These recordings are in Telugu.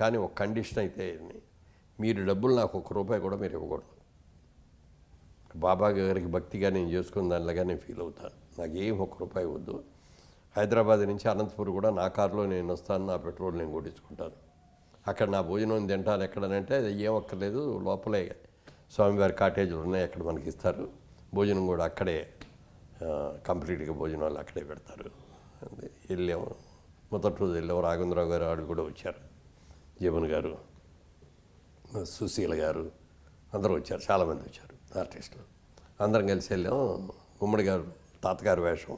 కానీ ఒక కండిషన్ అయితే మీరు డబ్బులు నాకు ఒక్క రూపాయి కూడా మీరు ఇవ్వకూడదు. బాబా గారికి భక్తిగా నేను చేసుకున్న దానిలాగా నేను ఫీల్ అవుతాను నాకు ఏం ఒక్క రూపాయి వద్దు. హైదరాబాద్ నుంచి అనంతపురం కూడా నా కారులో నేను వస్తాను నా పెట్రోల్ నేను కొట్టించుకుంటాను. అక్కడ నా భోజనం తింటాను ఎక్కడనంటే అది ఏం అక్కర్లేదు లోపలే. స్వామివారి కాటేజీలు ఉన్నాయి అక్కడ మనకి ఇస్తారు. భోజనం కూడా అక్కడే కంప్లీట్గా భోజనాలు అక్కడే పెడతారు. వెళ్ళాము. మొదటి రోజు వెళ్ళాము. రాఘవేంద్రరావు గారు వాళ్ళు కూడా వచ్చారు. జీవన్ గారు సుశీల గారు అందరూ వచ్చారు చాలామంది వచ్చారు ఆర్టిస్టులు. అందరం కలిసి వెళ్ళాం. గుమ్మడి గారు తాతగారు వేషం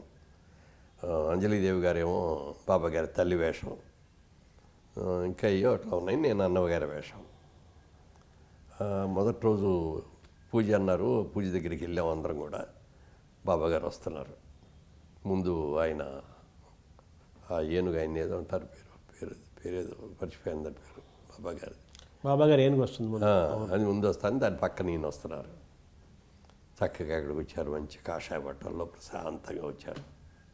అంజలీదేవి గారేమో బాబా గారి తల్లి వేషం ఇంకా అయ్యో అట్లా ఉన్నాయి. నేను అన్నవగారి వేషం. మొదటి రోజు పూజ అన్నారు. పూజ దగ్గరికి వెళ్ళాం అందరం కూడా. బాబాగారు వస్తున్నారు. ముందు ఆయన ఆ ఏనుగు ఆయన ఏదో అంటారు పేరు పేరు పేరు ఏదో మర్చిపోయింది దాని పేరు. బాబా గారు. బాబా గారు ఏనుగు వస్తుంది అది ముందు వస్తాను దాని పక్క నేను వస్తున్నారు. చక్కగా అక్కడికి వచ్చారు మంచి కాషాయ బట్టల్లో ప్రశాంతంగా వచ్చారు.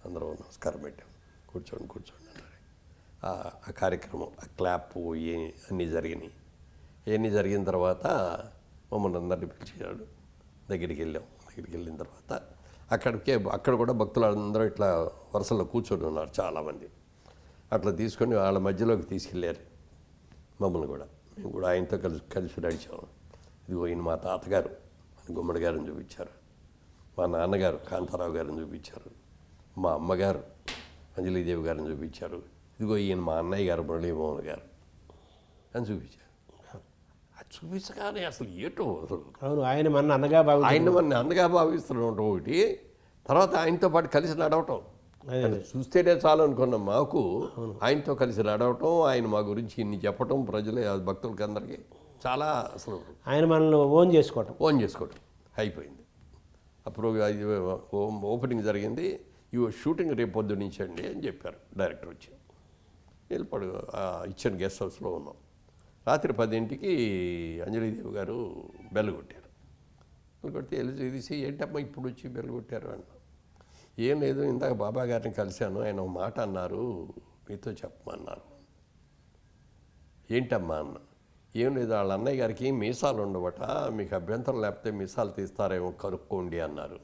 అందరూ నమస్కారం పెట్టాం. కూర్చోండి కూర్చోండి అన్నారు. ఆ ఆ కార్యక్రమం ఆ క్లాప్ ఏ అన్నీ జరిగినాయి. ఇవన్నీ జరిగిన తర్వాత మమ్మల్ని అందరినీ పిలిచాడు దగ్గరికి వెళ్ళాం. దగ్గరికి వెళ్ళిన తర్వాత అక్కడికే అక్కడ కూడా భక్తులు అందరూ ఇట్లా వరుసలో కూర్చొని ఉన్నారు చాలామంది. అట్లా తీసుకొని వాళ్ళ మధ్యలోకి తీసుకెళ్ళారు. మమ్మల్ని కూడా. మేము కూడా ఆయనతో కలిసి కలిసి నడిచాము ఇదిగో ఈయన మా తాతగారు గుమ్మడి గారిని చూపించారు. మా నాన్నగారు కాంతారావు గారిని చూపించారు. మా అమ్మగారు అంజలీదేవి గారిని చూపించారు. ఇదిగో ఈయన మా అన్నయ్య గారు మురళీమోహన్ గారు అని చూపించారు. అది చూపించగానే అసలు ఏటో అసలు. అవును ఆయన మన అన్నగా భావించారు. ఆయన మన అందగా భావిస్తున్నాం ఒకటి. తర్వాత ఆయనతో పాటు కలిసి నడవటం. చూస్తేనే చాలు అనుకున్నాం. మాకు ఆయనతో కలిసి నడవటం ఆయన మా గురించి ఇన్ని చెప్పటం ప్రజలు భక్తులకి అందరికీ చాలా అసలు ఆయన మనల్ని ఓన్ చేసుకోవటం. ఫోన్ చేసుకోవటం అయిపోయింది. అప్పుడు ఓపెనింగ్ జరిగింది. ఇవి షూటింగ్ రేపు పొద్దు నుంచి అండి అని చెప్పారు డైరెక్టర్ వచ్చి. వెళ్ళిపడు ఇచ్చిన గెస్ట్ హౌస్లో ఉన్నాం. రాత్రి పదింటికి అంజలీదేవి గారు బెల్ కొట్టారు. బెల్ కొడితే వెళ్ళి తీసి ఏంటమ్మా ఇప్పుడు వచ్చి బెల్ కొట్టారు అన్న ఏం లేదు ఇందాక బాబా గారిని కలిశాను ఆయన ఒక మాట అన్నారు మీతో చెప్పమన్నారు. ఏంటమ్మా అన్న? ఏం లేదు వాళ్ళ అన్నయ్య గారికి మీసాలు ఉండవట మీకు అభ్యంతరం లేకపోతే మీసాలు తీస్తారేమో కనుక్కోండి అన్నారు.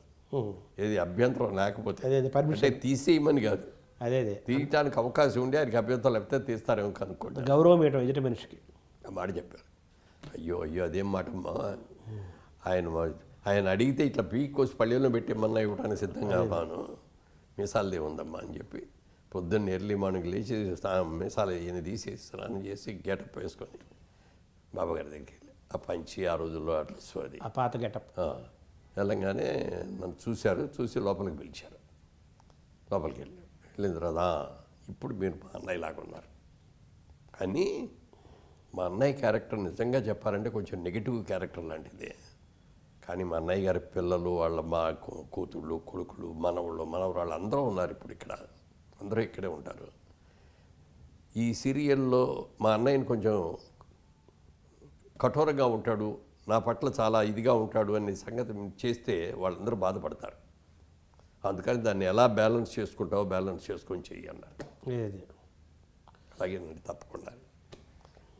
ఏది అభ్యంతరం లేకపోతే? పర్మిషన్ అంటే తీసేయమని కాదు. అదే అదే. తీయటానికి అవకాశం ఉండి ఆయనకి అభ్యంతరం లేకపోతే తీస్తారేమో కనుక్కోండి గౌరవం ఇవ్వటం ఎదుటి మనిషికి. మాట చెప్పారు. అయ్యో అయ్యో అదేం మాట ఆయన ఆయన అడిగితే ఇట్లా పీక్ కోసి పళ్ళెంలో పెట్టేమన్నా ఇవ్వడానికి సిద్ధంగా ఉన్నాను మీసాలదే ఉందమ్మా అని చెప్పి పొద్దున్న ఎర్లీ మార్నింగ్ లేచి మీసాలు ఈయన తీసేసి స్నానం చేసి గెటప్ వేసుకొని బాబాగారి దగ్గరికి వెళ్ళి. ఆ పంచి ఆ రోజుల్లో అట్లా అది. ఆ పాత గెటప్. వెళ్ళంగానే నన్ను చూశారు చూసి లోపలికి పిలిచారు. లోపలికి వెళ్ళి వెళ్ళిన తర్వాత "ఆ, ఇప్పుడు మీరు మా అన్నయ్య లాగా ఉన్నారు. కానీ మా అన్నయ్య క్యారెక్టర్ నిజంగా చెప్పాలంటే కొంచెం నెగిటివ్ క్యారెక్టర్ లాంటిది. కానీ మా అన్నయ్య గారి పిల్లలు వాళ్ళ మా కూతుళ్ళు కొడుకులు మనవాళ్ళు మనవరాళ్ళు అందరూ ఉన్నారు ఇప్పుడు ఇక్కడ. అందరూ ఇక్కడే ఉంటారు. ఈ సీరియల్లో మా అన్నయ్యని కొంచెం కఠోరంగా ఉంటాడు నా పట్ల చాలా ఇదిగా ఉంటాడు అనే సంగతి చేస్తే వాళ్ళందరూ బాధపడతారు. అందుకని దాన్ని ఎలా బ్యాలెన్స్ చేసుకుంటావో బ్యాలెన్స్ చేసుకొని చెయ్యి అన్నారు. అలాగేనండి తప్పకుండా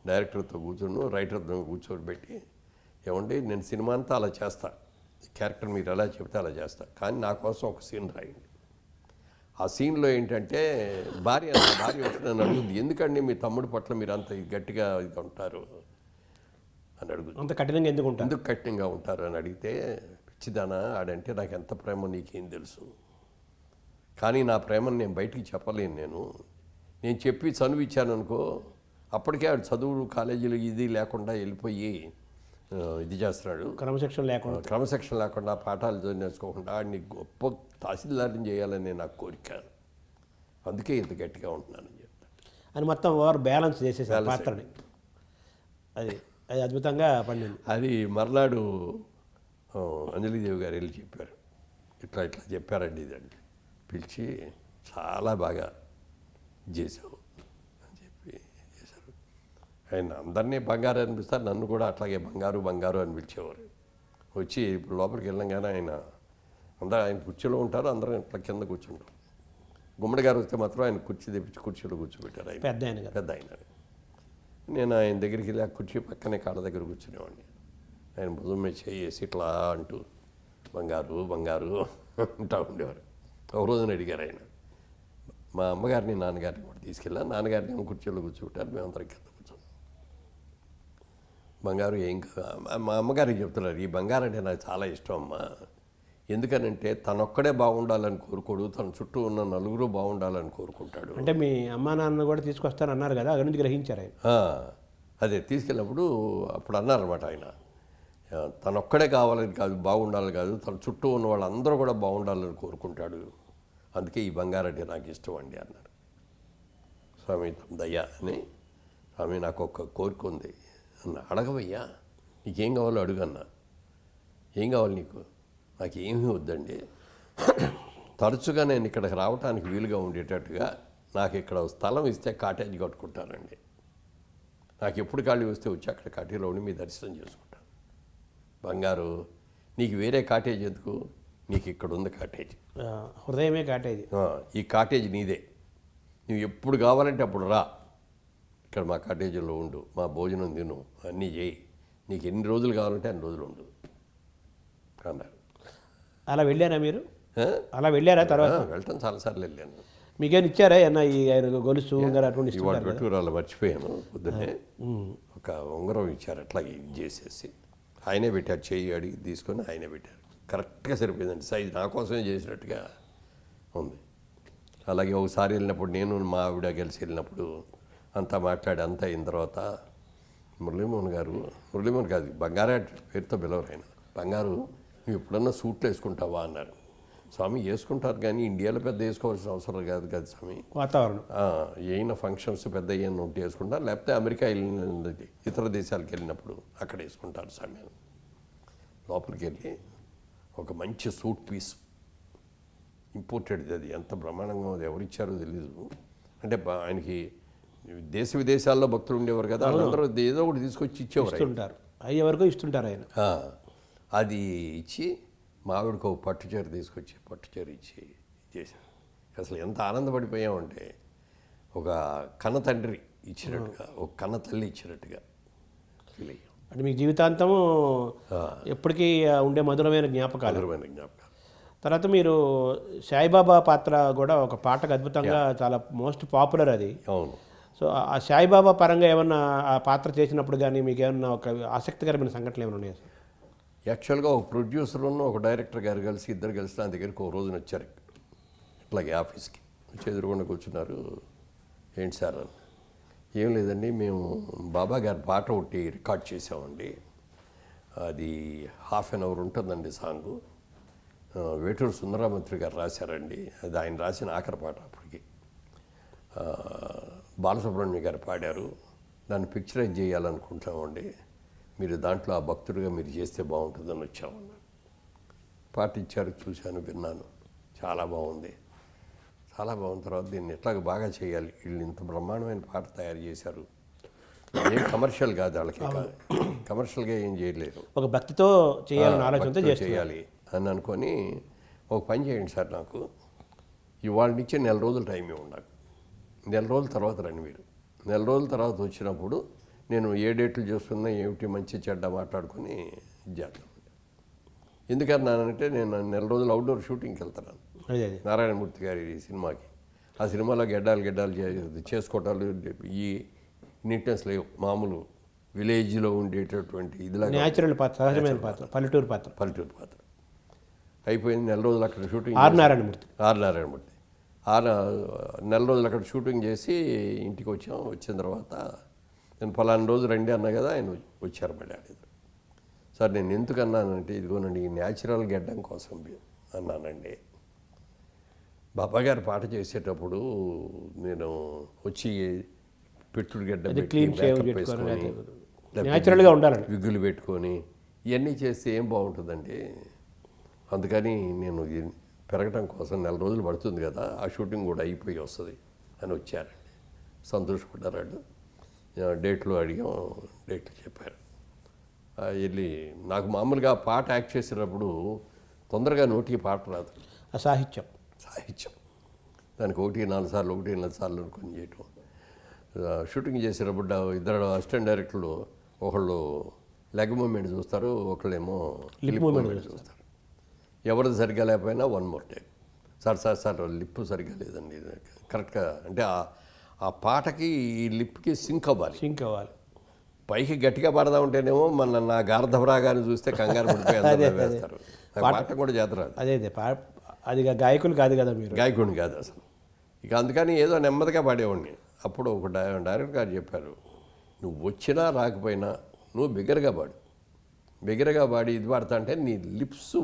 డైరెక్టర్తో కూర్చుని రైటర్తో కూర్చోబెట్టి ఏమండి నేను సినిమా అంతా అలా చేస్తా. క్యారెక్టర్ మీరు ఎలా చెప్తే అలా చేస్తా. కానీ నా కోసం ఒక సీన్ రాయండి. ఆ సీన్లో ఏంటంటే భార్య భార్య వచ్చి నన్ను అడుగుతుంది ఎందుకండి మీ తమ్ముడి పట్ల మీరు అంత గట్టిగా ఇది ఉంటారు అని అడుగుతుంది అంత కఠినంగా ఎందుకు ఉంటారు? ఎందుకు కఠినంగా ఉంటారు అని అడిగితే పిచ్చిదానా ఆడంటే నాకు ఎంత ప్రేమ నీకేం తెలుసు. కానీ నా ప్రేమను నేను బయటికి చెప్పలేను నేను. నేను చెప్పి చనువు ఇచ్చాను అనుకో అప్పటికే ఆడు చదువులు కాలేజీలు ఇది లేకుండా వెళ్ళిపోయి ఇది చేస్తున్నాడు. క్రమశిక్షణ లేకుండా. క్రమశిక్షణ లేకుండా పాఠాలు నేర్చుకోకుండా ఆడిని గొప్ప తహసీల్దార్ని చేయాలని నా కోరిక. అందుకే ఇంత గట్టిగా ఉంటున్నానని చెప్తాను అని మొత్తం ఓవర్ బ్యాలెన్స్ చేసేసారు పాత్రని. అది అది అద్భుతంగా పండింది. అది మర్నాడు అంజలీదేవి గారు వెళ్ళి చెప్పారు. ఇట్లా ఇట్లా చెప్పారండి ఇదండి. పిలిచి చాలా బాగా చేసావు ఆయన అందరినీ బంగారు అనిపిస్తారు నన్ను కూడా అట్లాగే బంగారు బంగారు అని పిలిచేవారు. వచ్చి ఇప్పుడు లోపలికి వెళ్ళంగానే ఆయన అందరూ ఆయన కుర్చీలో ఉంటారు అందరం ఇట్లా కింద కూర్చుంటారు. గుమ్మడి గారు వస్తే మాత్రం ఆయన కుర్చీ తెప్పించి కుర్చీలో కూర్చోబెట్టారు ఆయన. పెద్ద ఆయన పెద్ద ఆయన నేను ఆయన దగ్గరికి వెళ్ళి ఆ కుర్చీ పక్కనే కాళ్ళ దగ్గర కూర్చునేవాడిని. ఆయన భుజం మీద చేసి ఇట్లా అంటూ బంగారు బంగారు అంటూ ఉండేవారు. ఒక రోజున అడిగారు ఆయన మా అమ్మగారిని నాన్నగారిని కూడా తీసుకెళ్ళా నాన్నగారిని కుర్చీలో కూర్చుంటారు మేమందరం కింద బంగారు ఏం కా- మా అమ్మగారికి చెప్తున్నారు ఈ బంగారం అంటే నాకు చాలా ఇష్టం అమ్మా. ఎందుకనంటే తనొక్కడే బాగుండాలని కోరుకోడు తన చుట్టూ ఉన్న నలుగురు బాగుండాలని కోరుకుంటాడు. అంటే మీ అమ్మా నాన్న కూడా తీసుకొస్తాను అన్నారు కదా అక్కడి నుంచి గ్రహించారు ఆయన. అదే తీసుకెళ్ళినప్పుడు అప్పుడు అన్నారన్నమాట ఆయన. తనొక్కడే కావాలని కాదు బాగుండాలని కాదు తన చుట్టూ ఉన్న వాళ్ళందరూ కూడా బాగుండాలని కోరుకుంటాడు. అందుకే ఈ బంగారంటే నాకు ఇష్టం అండి అన్నారు. స్వామి దయ్యా అని స్వామి నాకు ఒక కోరిక ఉంది. అన్న అడగవయ్యా నీకేం కావాలో అడుగన్నా. ఏం కావాలి నీకు? నాకు ఏమీ వద్దండి. తరచుగా నేను ఇక్కడికి రావడానికి వీలుగా ఉండేటట్టుగా నాకు ఇక్కడ స్థలం ఇస్తే కాటేజ్ కట్టుకుంటానండి నాకు ఎప్పుడు ఖాళీ వస్తే వచ్చి అక్కడ కాటేజీలో ఉండి మీ దర్శనం చేసుకుంటాను. బంగారు నీకు వేరే కాటేజ్ ఎందుకు? నీకు ఇక్కడ ఉంది కాటేజ్. హృదయమే కాటేది ఆ, ఈ కాటేజ్ నీదే. నువ్వు ఎప్పుడు కావాలంటే అప్పుడు రా. ఇక్కడ మా కాటేజీలో ఉండు మా భోజనం తిను అన్నీ చేయి. నీకు ఎన్ని రోజులు కావాలంటే అన్ని రోజులు ఉండు అన్నారు. అలా వెళ్ళారా మీరు? అలా వెళ్ళారా తర్వాత? వెళ్ళటం చాలాసార్లు వెళ్ళాను. మీకేం ఇచ్చారా? అన్న ఈ ఆయన గొలుసు ఉంగరం అటువంటి కదా? పెట్టుకురాళ్ళు మర్చిపోయాను పొద్దున్నే. ఒక ఉంగరం ఇచ్చారు అట్లా ఇది చేసేసి. ఆయనే పెట్టారు చెయ్యి అడిగి తీసుకొని ఆయనే పెట్టారు కరెక్ట్గా సరిపోయిందండి. సైజ్ నా కోసమే చేసినట్టుగా ఉంది. అలాగే ఒకసారి వెళ్ళినప్పుడు నేను మా ఆవిడ కలిసి వెళ్ళినప్పుడు అంతా మాట్లాడి అంతా అయిన తర్వాత మురళీమోహన్ గారు మురళీమోహన్ కాదు బంగారా పేరుతో పిలవరు ఆయన. బంగారు నువ్వు ఎప్పుడన్నా సూట్లు వేసుకుంటావా? అన్నారు. స్వామి వేసుకుంటారు కానీ ఇండియాలో పెద్ద వేసుకోవాల్సిన అవసరం కాదు కదా స్వామి. వాతావరణం. ఏమైనా ఫంక్షన్స్ పెద్ద ఏమైనా ఉంటే వేసుకుంటారు లేకపోతే అమెరికా వెళ్ళిన ఇతర దేశాలకు వెళ్ళినప్పుడు అక్కడ వేసుకుంటారు సమయం లోపలికి వెళ్ళి ఒక మంచి సూట్ పీస్ ఇంపోర్టెడ్ అది. ఎంత బ్రహ్మాండంగా ఉంది ఎవరిచ్చారో తెలీదు. అంటే ఆయనకి దేశ విదేశాల్లో భక్తులు ఉండేవారు కదా వాళ్ళందరూ ఏదో ఒకటి తీసుకొచ్చి ఇచ్చేవారు. ఇస్తుంటారు. అయ్యే వరకు ఇస్తుంటారు ఆయన. అది ఇచ్చి మావిడికి ఒక పట్టు చీర తీసుకొచ్చి పట్టు చీర ఇచ్చి చేశాను అసలు ఎంత ఆనందపడిపోయామంటే ఒక కన్న తండ్రి ఇచ్చినట్టుగా ఒక కన్న తల్లి ఇచ్చినట్టుగా ఫీల్ అయ్యాం. అంటే మీకు జీవితాంతము ఎప్పటికీ ఉండే మధురమైన జ్ఞాపకాలు. మధురమైన జ్ఞాపకాలు. తర్వాత మీరు సాయిబాబా పాత్ర కూడా ఒక పాటకు అద్భుతంగా చాలా మోస్ట్ పాపులర్ అది. అవును. సో ఆ- సాయిబాబా పరంగా ఏమన్నా ఆ పాత్ర చేసినప్పుడు కానీ మీకు ఏమన్నా ఒక ఆసక్తికరమైన సంఘటనలు ఏమైనా ఉన్నాయా సార్? యాక్చువల్గా ఒక ప్రొడ్యూసర్ ఉన్న ఒక డైరెక్టర్ గారు కలిసి ఇద్దరు కలిసి నా దగ్గరికి ఒక రోజున వచ్చారు. ఇట్లాగే ఆఫీస్కి. వచ్చి ఎదురుకుండా కూర్చున్నారు. ఏంటి సార్? అని. ఏం లేదండి మేము బాబా గారి పాట ఒకటి రికార్డ్ చేసామండి అది హాఫ్ అన్ అవర్ ఉంటుందండి సాంగ్. వేటూరు సుందరామంత్రి గారు రాశారండి. అది ఆయన రాసిన ఆఖరి పాట అప్పటికి. బాలసుబ్రహ్మణ్య గారు పాడారు. దాన్ని పిక్చరైజ్ చేయాలనుకుంటామండి. మీరు దాంట్లో ఆ భక్తుడిగా మీరు చేస్తే బాగుంటుందని వచ్చామన్నారు పాట ఇచ్చారు చూశాను విన్నాను. చాలా బాగుంది. చాలా బాగున్న తర్వాత దీన్ని ఎట్లాగ బాగా చేయాలి? వీళ్ళు ఇంత బ్రహ్మాండమైన పాట తయారు చేశారు. ఏం కమర్షియల్ కాదు వాళ్ళకి. కమర్షియల్గా ఏం చేయలేరు ఒక భక్తితో చేయాలని ఆలోచనతో చేయాలి అని అనుకొని ఒక పని చేయండి సార్ నాకు. ఇవాళ నుంచి నెల రోజులు టైం ఇవ్వండి నాకు. నెల రోజుల తర్వాత రండి మీరు. నెల రోజుల తర్వాత వచ్చినప్పుడు నేను ఏ డేట్లు చేస్తున్నా ఏమిటి మంచి చెడ్డ మాట్లాడుకొని చేద్దాం ఎందుకన్నానంటే నేను నెల రోజులు అవుట్డోర్ షూటింగ్కి వెళ్తున్నాను నారాయణమూర్తి గారి సినిమాకి. ఆ సినిమాలో గెడ్డాలు గెడ్డాలు చేసుకోవటాలు ఈ నీట్నెస్ లేవు. మామూలు విలేజ్లో ఉండేటటువంటి ఇదిలాగా న్యాచురల్ పాత్ర సహజమైన పాత్ర. పల్లెటూరు పాత్ర. పల్లెటూరు పాత్ర. అయిపోయింది నెల రోజులు అక్కడ shooting R Narayanamurthy. R Narayanamurthy. ఆరు నెల రోజులు అక్కడ షూటింగ్ చేసి ఇంటికి వచ్చాం. వచ్చిన తర్వాత నేను ఫలానా రోజు రండి అన్నా కదా ఆయన వచ్చారు మళ్ళీ ఆడేది సార్ నేను ఎందుకు అన్నానంటే ఇదిగోనండి ఈ న్యాచురల్ గెడ్డం కోసం అన్నానండి. బాబా గారు పాట చేసేటప్పుడు నేను వచ్చి పెట్టుడు గడ్డ పెట్టుకొని, న్యాచురల్గా విగ్గులు పెట్టుకొని ఇవన్నీ చేస్తే ఏం బాగుంటుందండి? అందుకని నేను ఇది పెరగటం కోసం నెల రోజులు పడుతుంది కదా ఆ షూటింగ్ కూడా అయిపోయి వస్తుంది అని వచ్చారండి. సంతోషపడ్డారు వాళ్ళు ఆ, డేట్లు అడిగాం డేట్లు చెప్పారు. వెళ్ళి నాకు మామూలుగా పాట యాక్ట్ చేసేటప్పుడు తొందరగా నోటికి పాట రాదు. సాహిత్యం. సాహిత్యం. దానికి ఒకటి నాలుగు సార్లు ఒకటి నాలుగు సార్లు అనుకొని చేయటం. షూటింగ్ చేసేటప్పుడు ఇద్దరు అసిస్టెంట్ డైరెక్టర్లు ఒకళ్ళు లెగ్ మూమెంట్ చూస్తారు ఒకళ్ళేమో లిప్ మూమెంట్ చూస్తారు. ఎవరిది సరిగ్గా లేకపోయినా one more take sir sir sir lip సరిగ్గా లేదండి. కరెక్ట్గా అంటే ఆ- ఆ పాటకి ఈ లిప్కి సింక్ అవ్వాలి. సింక్ అవ్వాలి. పైకి గట్టిగా పాడదా ఉంటేనేమో మన నా గార్ధభరాగాన్ని చూస్తే కంగారు పడిపోయి వేస్తారు పాట కూడా చేతరాదు. అదే అదే అది గాయకులు కాదు కదా మీరు. గాయకుడిని కాదు అసలు. ఇక అందుకని ఏదో నెమ్మదిగా పాడేవాడిని. అప్పుడు ఒక డై డైరెక్టర్ గారు చెప్పారు నువ్వు వచ్చినా రాకపోయినా నువ్వు బిగ్గరగా పాడు. బిగ్గరగా పాడి ఇది పాడతా అంటే నీ లిప్స్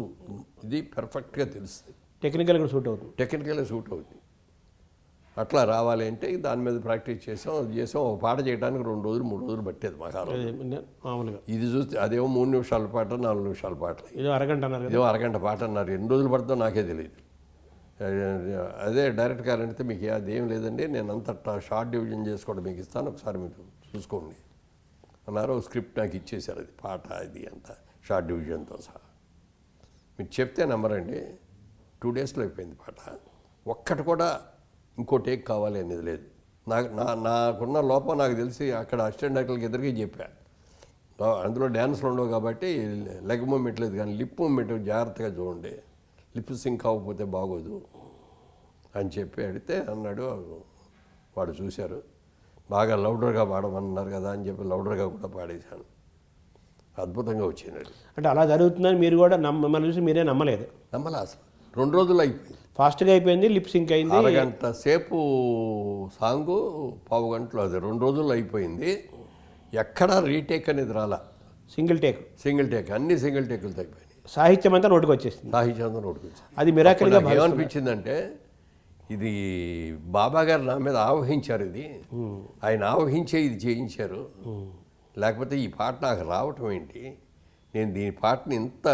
ఇది పర్ఫెక్ట్గా తెలుస్తుంది టెక్నికల్ కూడా సూట్ అవుతుంది. టెక్నికల్గా సూట్ అవుతుంది. అట్లా రావాలి అంటే దాని మీద ప్రాక్టీస్ చేసాం అది చేసాం. ఒక పాట చేయడానికి రెండు రోజులు మూడు రోజులు పట్టేది మామూలుగా. ఇది చూస్తే అదేమో మూడు నిమిషాల పాట నాలుగు నిమిషాల పాట. ఏదో అరగంట అన్నారు ఏదో అరగంట పాట అన్నారు. ఎన్ని రోజులు పడుతుందో నాకే తెలియదు అదే డైరెక్ట్ అంటే మీకు అదేం లేదండి. నేను అంత షార్ట్ డివిజన్ చేసుకోవడం మీకు ఇస్తాను. ఒకసారి మీరు చూసుకోండి. అన్నారు స్క్రిప్ట్ నాకు ఇచ్చేశారు అది పాట ఇది అంతా షార్ట్ డివిజన్తో సహా. మీరు చెప్తే నమ్మరండి టూ డేస్లో అయిపోయింది పాట. ఒక్కటి కూడా ఇంకో టేక్ కావాలి అనేది లేదు. నాకు నా నాకున్న లోపం నాకు తెలిసి అక్కడ అసిస్టెంట్ డైరెక్టర్కి ఇద్దరికి చెప్పాను అందులో డ్యాన్స్లు ఉండవు కాబట్టి లెగ్ మూమెంట్ లేదు కానీ లిప్ మూమెంట్ జాగ్రత్తగా చూడండి. లిప్ సింక్ అవ్వకపోతే బాగోదు అని చెప్పి అడిగితే అన్నాడు వాడు చూశారు. బాగా లౌడర్గా పాడమన్నారు కదా అని చెప్పి లౌడర్గా కూడా పాడేశాను. అద్భుతంగా వచ్చింది అది. అంటే అలా జరుగుతుందని మీరు కూడా నమ్మ మిమ్మల్ని చూసి మీరే నమ్మలేదు? నమ్మలా అసలు. రెండు రోజులు అయిపోయింది. ఫాస్ట్గా అయిపోయింది లిప్ సింక్ అయింది. అరగంట సేపు సాంగు పావు గంటలో అది రెండు రోజులు అయిపోయింది. ఎక్కడా రీటేక్ అనేది రాలా. Single take. సింగిల్ టేక్ అన్ని సింగిల్ టేకులు తగ్గిపోయినాయి. సాహిత్యం అంతా నోటికి వచ్చేసింది సాహిత్యంతో నోటుకొచ్చింది అది మిరాకిల్గా అప్పుడు నాకు ఏమనిపించిందంటే ఇది బాబా గారు నా మీద ఆవహించారు ఇది. ఆయన ఆవహించే ఇది చేయించారు. లేకపోతే ఈ పాట నాకు రావటం ఏంటి? నేను దీని పాటని ఇంత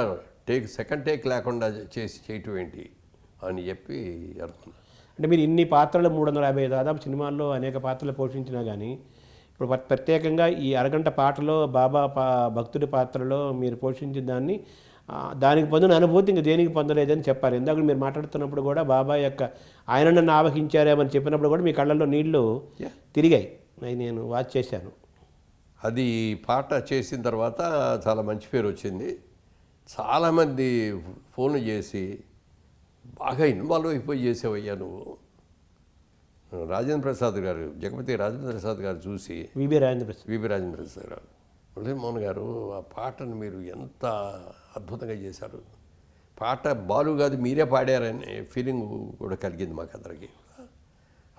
టేక్ సెకండ్ టేక్ లేకుండా చేసి చేయటం ఏంటి? అని చెప్పి అనుకున్నాను అంటే మీరు ఇన్ని పాత్రలు మూడు వందల యాభై దాదాపు సినిమాల్లో అనేక పాత్రలు పోషించినా కానీ ఇప్పుడు ప్రత్యేకంగా ఈ అరగంట పాటలో బాబా పా భక్తుడి పాత్రలో మీరు పోషించిన దాన్ని దానికి పొందిన అనుభూతి ఇంక దేనికి పొందలేదని చెప్పారు. ఇందాక మీరు మాట్లాడుతున్నప్పుడు కూడా బాబా యొక్క ఆయన నన్ను ఆవహించారేమని చెప్పినప్పుడు కూడా మీ కళ్ళల్లో నీళ్ళు. తిరిగాయి. అవి నేను వాచ్ చేశాను. అది పాట చేసిన తర్వాత చాలా మంచి పేరు వచ్చింది. చాలామంది ఫోన్లు చేసి బాగా ఇన్వాల్వ్ అయిపోయి చేసావయ్యా నువ్వు. రాజేంద్ర ప్రసాద్ గారు జగపతి రాజేంద్ర ప్రసాద్ గారు చూసి V B Rajendra Prasad. V P Rajendra Prasad గారు. మురళీమోహన్ గారు ఆ పాటను మీరు ఎంత అద్భుతంగా చేశారు. పాట బాలు కాదు మీరే పాడారనే ఫీలింగ్ కూడా కలిగింది మాకు అందరికీ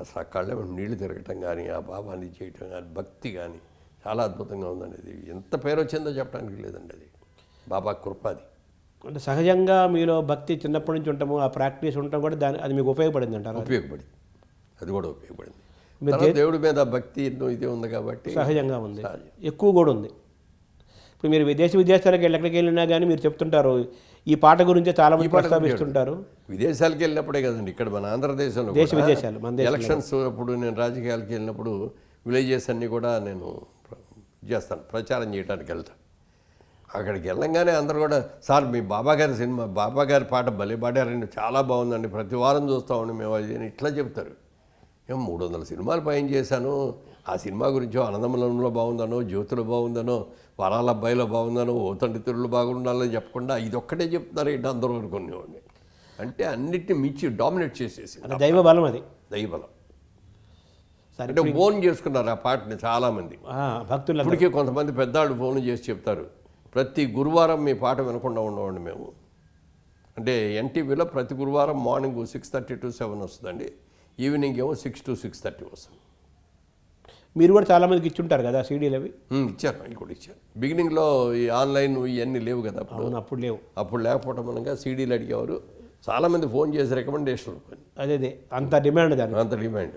అసలు ఆ కళ్ళ నీళ్ళు తిరగటం కానీ ఆ భావాన్ని చేయటం కానీ భక్తి కానీ చాలా అద్భుతంగా ఉందండి అది. ఎంత పేరు వచ్చిందో చెప్పడానికి లేదండి అది. బాబా కృప అది అంటే సహజంగా మీలో భక్తి చిన్నప్పటి నుంచి ఉంటాము ఆ ప్రాక్టీస్ ఉండటం కూడా దాని అది మీకు ఉపయోగపడింది అంటారు? ఉపయోగపడింది. అది కూడా ఉపయోగపడింది. దేవుడి మీద భక్తి ఎన్నో ఇది ఉంది కాబట్టి సహజంగా ఉంది. ఎక్కువ కూడా ఉంది. ఇప్పుడు మీరు విదేశ విదేశాలకు వెళ్ళి ఎక్కడికి వెళ్ళినా కానీ మీరు చెప్తుంటారు ఈ పాట గురించే చాలా మంది ప్రస్తావిస్తుంటారు. విదేశాలకు వెళ్ళినప్పుడే కదండి ఇక్కడ మన ఆంధ్రదేశంలో దేశ విదేశాలు, మన. ఎలక్షన్స్ అప్పుడు నేను రాజకీయాలకు వెళ్ళినప్పుడు విలేజెస్ అన్నీ కూడా నేను చేస్తాను ప్రచారం చేయడానికి వెళ్తాను అక్కడికి వెళ్ళంగానే అందరూ కూడా సార్ మీ బాబా గారి సినిమా బాబా గారి పాట భలే పాడారండి చాలా బాగుందండి ప్రతి వారం చూస్తామండి మేము అది ఇట్లా చెప్తారు. ఏం మూడు వందల సినిమాలు పైన చేశాను. ఆ సినిమా గురించో ఆనందమలంలో బాగుందనో జ్యోతిలో బాగుందనో వరాల అబ్బాయిలో బాగుందనో ఓ తండ్రి తిరులు బాగుండాలని చెప్పకుండా ఇది ఒక్కటే చెప్తారు ఏంటి అందరూ అనుకునేవాడిని. అంటే అన్నిటిని మించి డామినేట్ చేసేసి అది దైవ బలం అది. దైవబలం. సరే అంటే ఓన్ చేసుకున్నారు ఆ పాటని చాలామంది. భక్తులు ఇప్పటికే కొంతమంది పెద్దవాళ్ళు ఫోన్ చేసి చెప్తారు. ప్రతి గురువారం మీ పాట వినకుండా ఉండవండి మేము. అంటే ఎన్టీవీలో ప్రతి గురువారం morning six thirty to seven వస్తుందండి. ఈవినింగ్ ఏమో సిక్స్ టు సిక్స్ థర్టీ వస్తుంది. మీరు కూడా చాలా మందికి ఇచ్చుంటారు కదా సీడీలు అవి? ఇచ్చారు అవి కూడా ఇచ్చారు. బిగినింగ్లో ఈ ఆన్లైన్ ఇవన్నీ లేవు కదా అప్పుడు. అవును అప్పుడు లేవు. అప్పుడు లేకపోవడం అనగా సీడీలు అడిగేవారు. చాలామంది ఫోన్ చేసి రికమెండేషన్లు అదే అదే అంత డిమాండ్ అంత డిమాండ్.